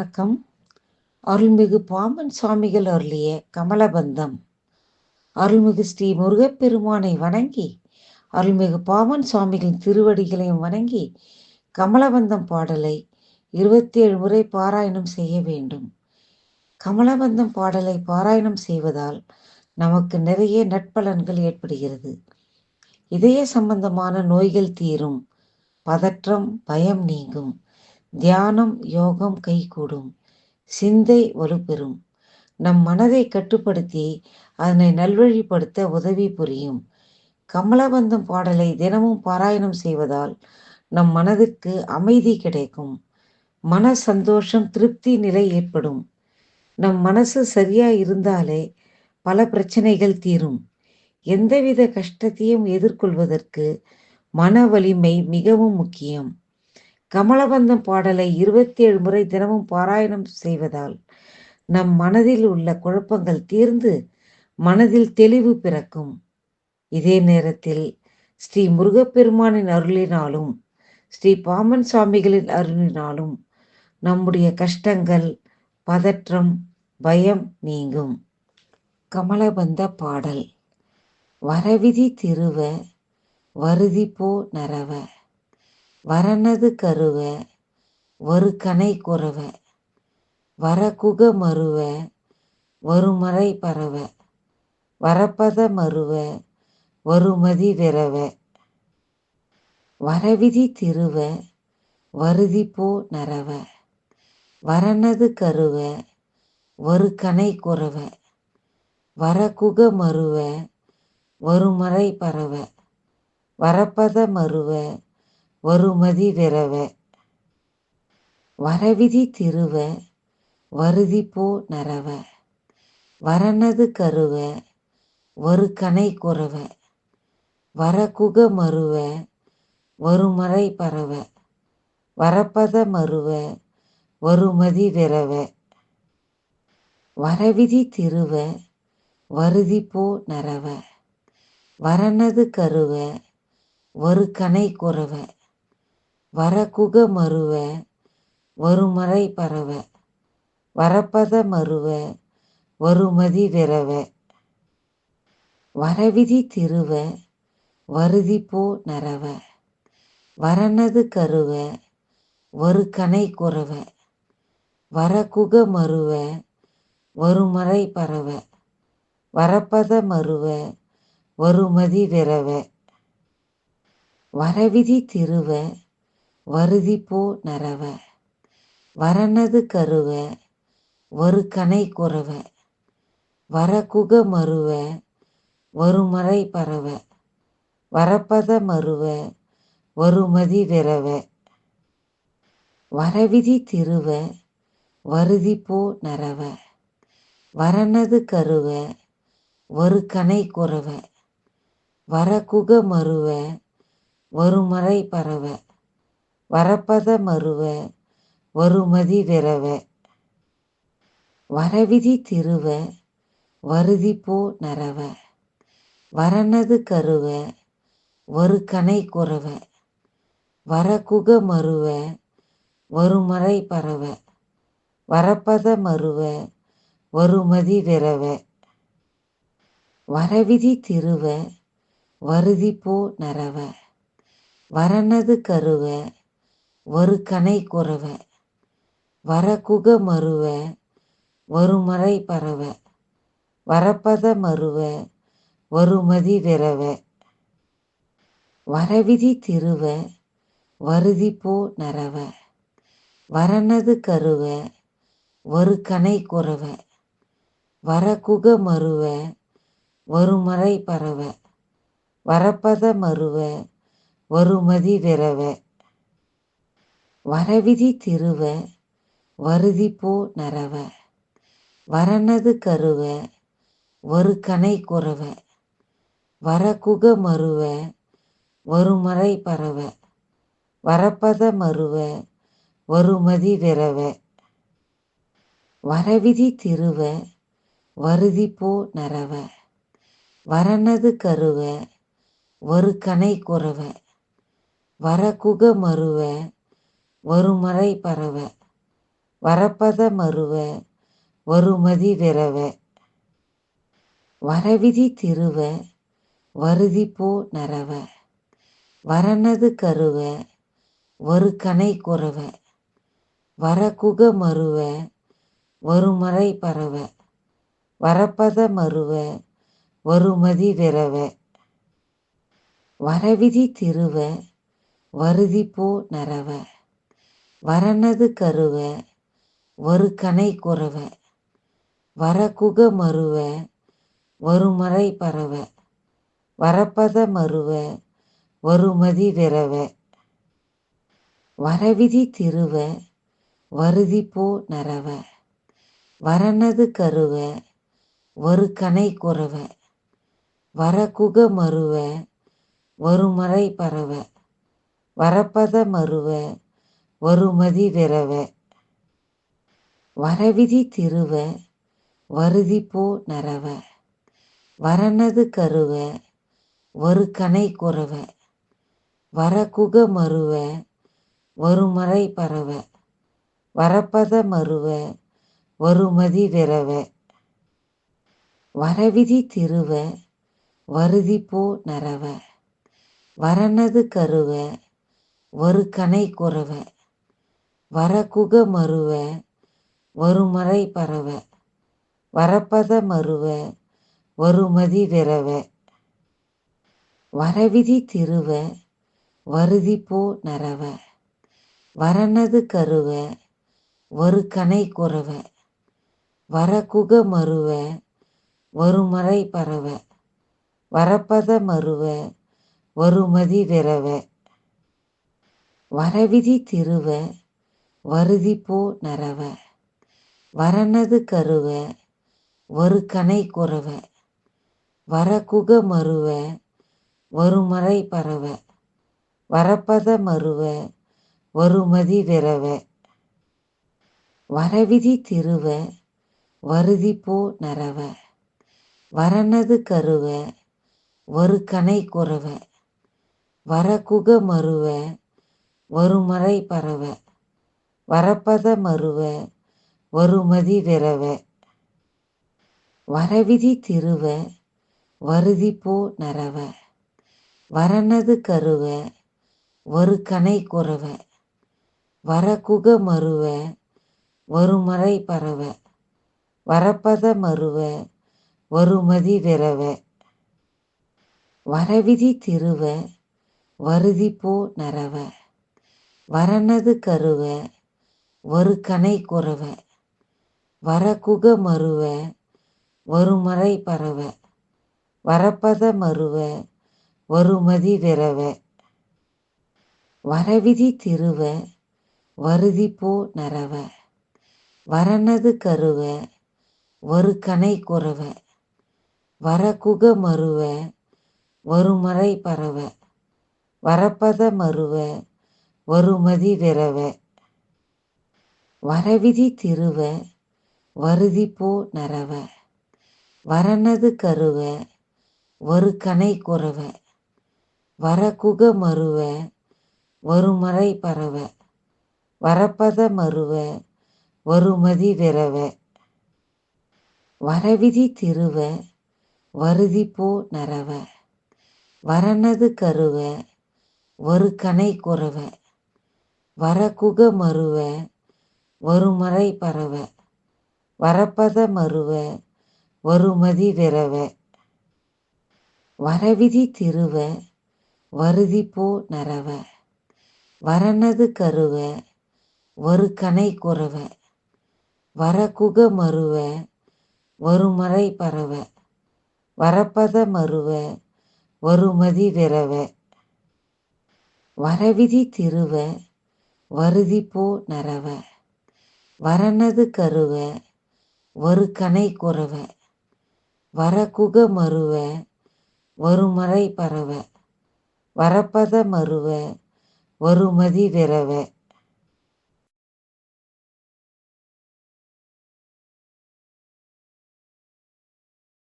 வணக்கம். அருள்மிகு பாம்பன் சுவாமிகள் அருளிய கமலபந்தம். அருள்மிகு ஸ்ரீ முருகப்பெருமானை வணங்கி அருள்மிகு பாம்பன் சுவாமிகளின் திருவடிகளையும் வணங்கி கமலபந்தம் பாடலை இருபத்தி ஏழு முறை பாராயணம் செய்ய வேண்டும். கமலபந்தம் பாடலை பாராயணம் செய்வதால் நமக்கு நிறைய நட்பலன்கள் ஏற்படுகிறது. இதய சம்பந்தமான நோய்கள் தீரும் பதற்றம் பயம் நீங்கும். தியானம் யோகம் கைகூடும். சிந்தை வலுப்பெறும். நம் மனதை கட்டுப்படுத்தி அதனை நல்வழிப்படுத்த உதவி புரியும். கமலபந்தம் பாடலை தினமும் பாராயணம் செய்வதால் நம் மனதிற்கு அமைதி கிடைக்கும். மன சந்தோஷம் திருப்தி நிலை ஏற்படும். நம் மனசு சரியா இருந்தாலே பல பிரச்சனைகள் தீரும். எந்தவித கஷ்டத்தையும் எதிர்கொள்வதற்கு மன வலிமை மிகவும் முக்கியம். கமலபந்தம் பாடலை இருபத்தி ஏழு முறை தினமும் பாராயணம் செய்வதால் நம் மனதில் உள்ள குழப்பங்கள் தீர்ந்து மனதில் தெளிவு பிறக்கும். இதே நேரத்தில் ஸ்ரீ முருகப்பெருமானின் அருளினாலும் ஸ்ரீ பாமன் சுவாமிகளின் அருளினாலும் நம்முடைய கஷ்டங்கள் பதற்றம் பயம் நீங்கும். கமலபந்த பாடல். வரவிதி திருவ வருதி போ நரவ. வரனது கருவ ஒரு கனை குறவ வரகுக மருவ வருமறை பரவ வரப்பத மருவ வருமதி விரவ. வரவிதி திருவ வருதி போ நரவ. வரனது கருவ ஒரு கனை குறவ வரகுக மருவ வருமறை பரவ வரப்பத மருவ வருமதி விரவ வரவிதி திருவ வருதி போ நரவ. வரனது கருவ ஒரு கனை குறவ. வரகுக மருவ வருமறை பரவ. வரப்பத மருவ வருமதி விரவ. வரவிதி திருவ வருதி போ நரவ. வரனது கருவ ஒரு கனை குறவ. வரகுக மருவ வருமறை பரவ வரப்பத மருவ வருமதி விரவ. வரவிதி திருவ வருதி போ நரவ. வரனது கருவ ஒரு கனை குறவ. வரகுக மருவ வருமறை பரவ. வரப்பத மருவ வருமதி விரவ. வரவிதி திருவ வருதி போ நரவ. வரனது கருவ ஒரு கனை குறவ. வரகுக மருவ வருமறை பரவ. வரப்பத மருவ வருமதி விரவ. வரவிதி திருவ வருதி போ நரவ. வரனது கருவ ஒரு கனை குறவ. வரகுக மருவ வருமறை பரவ. வரப்பத மருவ வருமதி விரவ. வரவிதி திருவ வருதி போ நரவ. வரனது கருவ ஒரு கனை குறவ. வரகுக மருவ வருமறை பரவ. வரப்பத மருவ வருமதி விரவ. வரவிதி திருவ வருதி போ நரவ. வரனது கருவ ஒரு கனை குறவ. வரகுக மருவ வருமறை பரவ. வரப்பத மருவ வருமதி விரவ. வரவிதி திருவ வருதி போ நரவ. வரனது கருவ ஒரு கனை குறவ. வரகுக மருவ வருமறை பரவ. வரப்பத மருவ வருமதி விரவ. வரவிதி திருவ வருதி போ நரவ. வரனது கருவ ஒரு கனை குறவ. வரகுக மருவ வருமறை பரவ. வரப்பத மருவ வருமதி விரவ. வரவிதி திருவ வருதி போ நரவ. வரனது கருவ ஒரு கனை குறவ. வரகுக மருவ வருமறை பரவ வரப்பத மருவ வருமதி விரவ. வரவிதி திருவ வருதி போ நரவ. வரணது கருவ ஒரு கனை குறவ. வரகுக மருவ வருமறை பரவ. வரப்பத மருவ வருமதி விரவ. வரவிதி திருவ வருதி போ நரவ. வரணது கருவ ஒரு கனை குறவ வரகுக மருவ வருமறை பரவ வரப்பத மருவ வருமதி விரவ வரவிதி திருவ வருதி போ நரவ வரணது கருவ ஒரு கனை குறவ வரகுக மருவ வருமறை பரவ வரப்பத மருவ வருமதி விரவ. வரவிதி திருவ வருதி போ நரவ. வரணது கருவ ஒரு கனை குறவ. வரகுக மருவ வருமறை பரவ. வரப்பத மருவ வருமதி விரவ. வரவிதி திருவ வருதி போ நரவ. வரணது கருவ ஒரு கனை குறவ. வரகுக மருவ வருமறை பரவ வரப்பத மருவ வருமதி விரவ. வரவிதி திருவ வருதி போ நரவ. வரணது கருவ ஒரு கனை குறவ. வரகுக மருவ வருமறை பரவ. வரப்பத மருவ வருமதி விரவ. வரவிதி திருவ வருதி போ நரவ. வரணது கருவ ஒரு கனை குறவ. வரகுக மருவ வருமறை பரவ. வரப்பத மருவ வருமதி விரவ. வரவிதி திருவ வருதி போ நரவ. வரணது கருவ ஒரு கனை குறவ. வரகுக மருவ வருமறை பரவ. வரப்பத மருவ வருமதி விரவ. வரவிதி திருவ வருதி போ நரவ. வரணது கருவ ஒரு கனை குறவ. வரகுக மருவ வருமறை பரவ. வரப்பத மருவ வருமதி விரவ. வரவிதி திருவ வருதி போ நரவ. வரணது கருவ ஒரு கனை குறவ. வரகுக மருவ வருமறை பரவ. வரப்பத மருவ வருமதி விரவ. வரவிதி திருவ வருதி போ நரவ வரணது கருவ ஒரு கனை குறவ. வரகுக மருவ வருமறை பரவ. வரப்பத மருவ வருமதி விரவ. வரவிதி திருவ வருதி போ நரவ. வரணது கருவ ஒரு கனை குறவ. வரகுக மருவ வருமறை பரவ. வரப்பத மருவ வருமதி விரவ. வரவிதி திருவ வருதி போ நரவ. வரணது கருவ ஒரு கனை குறவ. வரகுக மருவ வருமறை பரவ வரப்பத மருவ வருமதி விரவ. வரவிதி திருவ வருதி போ நரவ. வரணது கருவ ஒரு கனை குறவ. வரகுக மருவ வருமறை பரவ. வரப்பத மருவ வருமதி விரவ. வரவிதி திருவ வருதி போ நரவ. வரணது கருவ ஒரு கனை குறவ வரகுக மருவ வருமறை பரவ வரப்பத மருவ வருமதி விரவ.